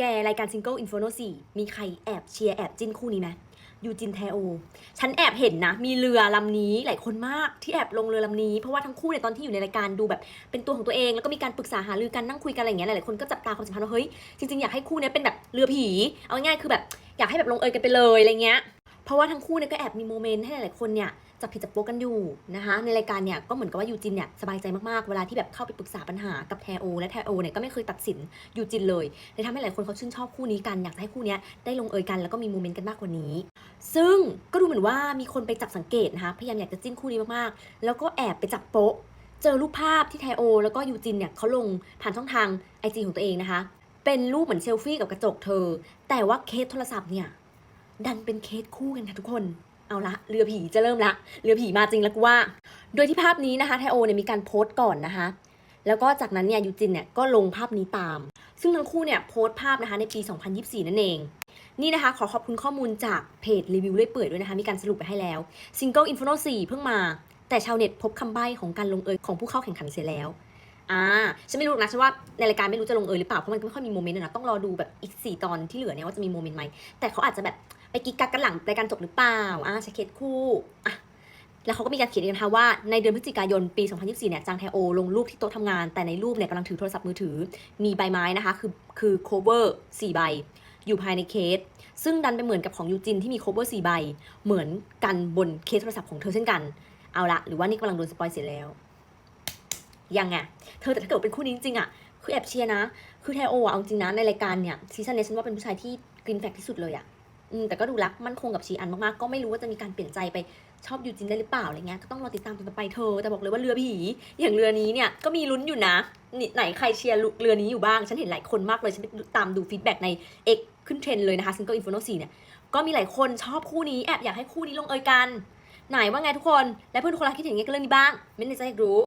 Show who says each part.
Speaker 1: แกรายการซิงเกิลอินโฟโนสี่มีใครแอบเชียร์แอบจิ้นคู่นี้ไหมยูจินแทโอ ฉันแอบเห็นนะ มีเรือลำนี้หลายคนมากที่แอบลงเรือลำนี้ เพราะว่าทั้งคู่เนี่ยตอนที่อยู่ในรายการดูแบบเป็นตัวของตัวเอง แล้วก็มีการปรึกษาหารือกันนั่งคุยกันอะไรอย่างเงี้ยหลายคนก็จับตาความสัมพันธ์ว่าเฮ้ยจริงๆอยากให้คู่เนี้ยเป็นแบบเรือผี เอาง่ายๆคือแบบอยากให้แบบลงเอยกันไปเลยอะไรเงี้ย ราะว่าทั้งคู่เนี่ยก็แอบมีโมเมนต์ให้หลายๆคนเนี่ยจับผิดจับโป๊กกันอยู่นะคะในรายการเนี่ยก็เหมือนกับว่ายูจินเนี่ยสบายใจมากๆ เวลาที่แบบเข้าไปปรึกษาปัญหากับแทโอ และแทโอเนี่ยก็ไม่เคยตัดสินยูจินเลยเลยทำให้หลายคนเขาชื่นชอบคู่นี้กันอยากให้คู่นี้ได้ลงเอยกันแล้วก็มีโมเมนต์กันมากกว่านี้ ซึ่งก็ดูเหมือนว่ามีคนไปจับสังเกตนะคะพยายามอยากจะจิ้นคู่นี้มากๆ แล้วก็แอบไปจับโป๊ะเจอรูปภาพที่ไทโอ แล้วก็ยูจินเนี่ยเขาลงผ่านช่องทางไอจีของตัวเองนะคะเป็นรูปเหมือนเซลฟี่กับกระจกเธอ แต่ว่าเคสโทรศัพท์เนี่ย ดันเป็นเคสคู่กันค่ะทุกคน เอาละเรือผีจะเริ่มละ เรือผีมาจริงแล้วกูว่า โดยที่ภาพนี้นะคะไทโอเนี่ยมีการโพสต์ก่อนนะคะ แล้วก็จากนั้นเนี่ยยูจินเนี่ยก็ลงภาพนี้ตาม ซึ่งทั้งคู่เนี่ยโพสต์ภาพนะคะในปี 2024 นั่นเอง นี่นะคะขอขอบคุณข้อมูลจากเพจรีวิวเรื่อยเปื่อยด้วยนะคะมีการสรุปไปให้แล้ว Single Inferno 4เพิ่งมา แต่ชาวเน็ตพบคำใบ้ของการลงเอยของผู้เข้าแข่งขันเสียแล้ว อ่าฉันไม่รู้นะฉันว่าในรายการไม่รู้จะลงเอยหรือเปล่าเพราะมันก็ไม่ค่อยมีโมเมนต์นะต้องรอดูแบบอีก 4 ตอนที่เหลือเนี่ยว่าจะมีโมเมนต์ไหมแต่เขาอาจจะแบบไปกิ๊กกักกันหลังรายการจบหรือเปล่าอ่าชาเคสคู่อะแล้วเขาก็มีการเขียนกันนะคะว่าในเดือนพฤศจิกายนปี 2024 เนี่ยจางแทโอ ลงรูปที่โต๊ะทำงาน แต่ในรูปเนี่ยกำลังถือโทรศัพท์มือถือ มีใบไม้นะคะ คือคือ cover 4ใบ อยู่ภายในเคส ซึ่งดันไปเหมือนกับของยูจินที่มี cover 4ใบ เหมือนกันบนเคสโทรศัพท์ของเธอเช่นกัน เอาละหรือว่านี่กำลังโดนสปอยเสร็จแล้ว ยังไงเธอแต่ถ้าเกิดเป็นคู่นี้จริงๆอะคือแอบเชียร์นะ คือไทโออะเอาจริงนะในรายการเนี่ยซีซันนี้ฉันว่าเป็นผู้ชายที่กรีนแฟกที่สุดเลยอะอืมแต่ก็ดูรักมั่นคงกับชีอันมากๆ ก็ไม่รู้ว่าจะมีการเปลี่ยนใจไปชอบยูจินได้หรือเปล่าอะไรเงี้ย ก็ต้องรอติดตามต่อไปเธอ แต่บอกเลยว่าเรือผี อย่างเรือนี้เนี่ยก็มีลุ้นอยู่นะ ไหนใครเชียร์เรือนี้อยู่บ้าง ฉันเห็นหลายคนมากเลย ฉันไปตามดูฟีดแบ็กใน X ขึ้นเทรนเลยนะคะ Single Inferno 4เนี่ย ก็มีหลายคนชอบคู่นี้แอบอยากให้คู่นี้ลงเอยกัน ไหนว่าไงทุกคน และเพื่อนทุกคนคิดเห็นยังไงกับเรื่องนี้บ้าง ไม่ในใจอยากรู้